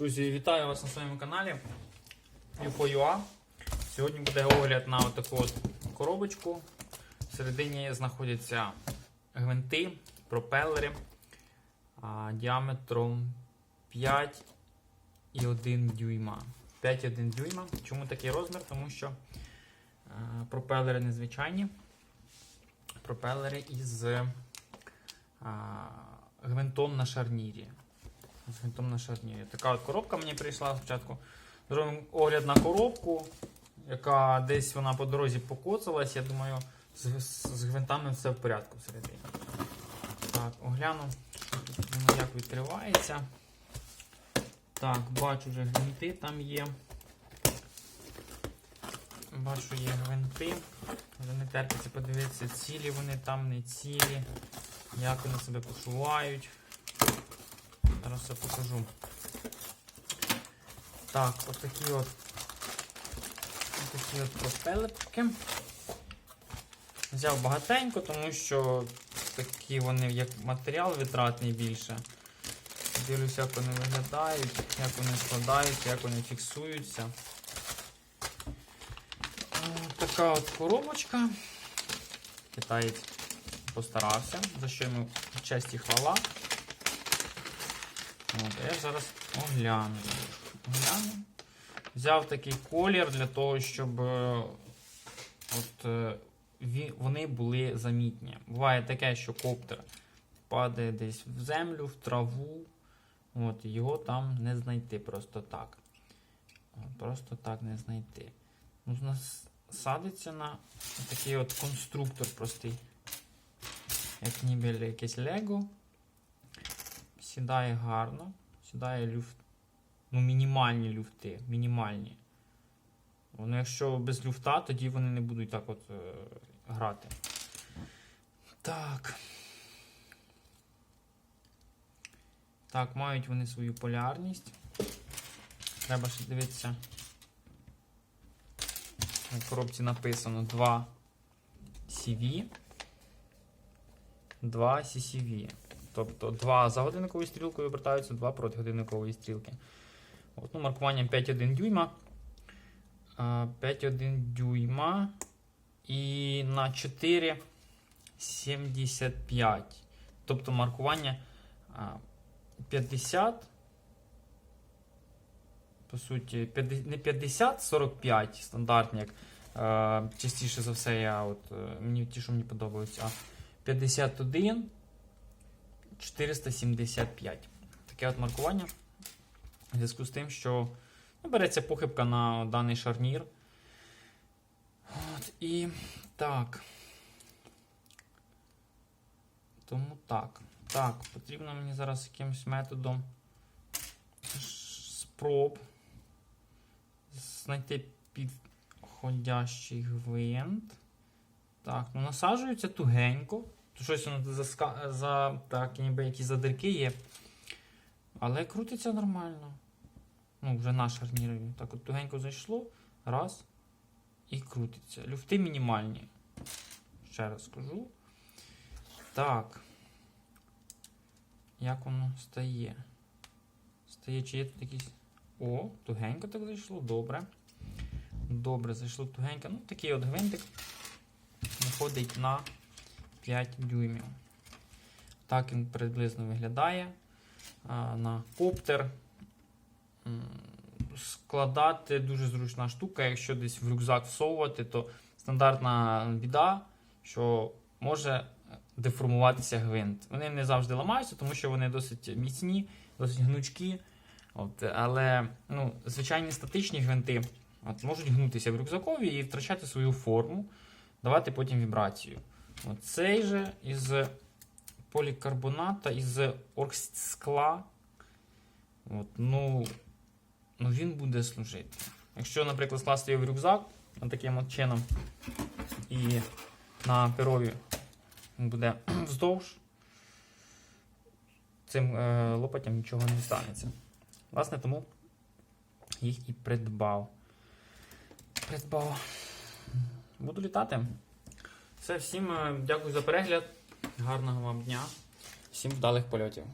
Друзі, вітаю вас на своєму каналі UFO.ua. Сьогодні буде огляд на таку коробочку. Всередині знаходяться гвинти, пропелери діаметром 5,1 дюйма. 5,1 дюйма. Чому такий розмір? Тому що а, пропелери незвичайні. Пропелери із а, гвинтом на шарнірі гвинтом на шарнірі. Така от коробка мені прийшла спочатку. Зробимо огляд на коробку, яка десь вона по дорозі покоцалась. Я думаю, з, з гвинтами все в порядку всередині. Так, огляну, воно як відкривається. Так, бачу вже гвинти там є. Бачу, є гвинти. Вже не терпиться подивитися, цілі вони там, не цілі, як вони себе почувають. Зараз я покажу. Так, отакі от такі от пропелепки. Взяв багатенько, тому що такі вони як матеріал витратний більше. Дивлюся, як вони виглядають, як вони складаються, як вони фіксуються. Така от коробочка. Китаєць постарався, за що йому честь і хвала. От, а я зараз огляну. огляну. Взяв такий колір для того, щоб е, от, е, вони були замітні. Буває таке, що коптер падає десь в землю, в траву. От, його там не знайти просто так. Просто так не знайти. Ну, у нас садиться на такий от конструктор простий. Як ніби якесь Лего. Сідає гарно. Сідає люфт. Ну, мінімальні люфти. Мінімальні. Ну, якщо без люфта, тоді вони не будуть так от е, грати. Так. Так, мають вони свою полярність. Треба ще дивитися. На коробці написано 2 CV. 2 CCV. Тобто 2 за годинниковою стрілкою обертаються, 2 проти годинникової стрілки. От, ну, маркуванням 5,1 дюйма. 5,1 дюйма. І на 4,75. Тобто маркування 50. По суті, 50 не 50, 45 стандартні, як е, частіше за все, я от, е, мені ті, що мені подобаються. А 51 475. Таке от маркування. В зв'язку з тим, що ну, береться похибка на даний шарнір. От, і так. Тому так. Так, потрібно мені зараз якимось методом спроб знайти підходящий гвинт. Так, ну насаджується тугенько. Щось воно заска... за так, ніби якісь задирки є. Але крутиться нормально. Ну, вже на шарнірі. Так от тугенько зайшло. Раз. І крутиться. Люфти мінімальні. Ще раз скажу. Так. Як воно стає? Стає, чи є тут якісь. О, тугенько так зайшло, добре. Добре, зайшло тугенько. Ну, такий от гвинтик виходить на 5 дюймів. Так він приблизно виглядає. На коптер. Складати дуже зручна штука. Якщо десь в рюкзак всовувати, то стандартна біда, що може деформуватися гвинт. Вони не завжди ламаються, тому що вони досить міцні, досить гнучкі. От, але ну, звичайні статичні гвинти от, можуть гнутися в рюкзакові і втрачати свою форму, давати потім вібрацію. Цей же із полікарбоната, із оргскла, от, ну, ну, він буде служити. Якщо, наприклад, скласти його в рюкзак таким от чином, і на перові буде вздовж, цим е, лопатям нічого не станеться. Власне, тому їх і придбав. Придбав. Буду літати. Все, всім е, дякую за перегляд. Гарного вам дня. Всім вдалих польотів.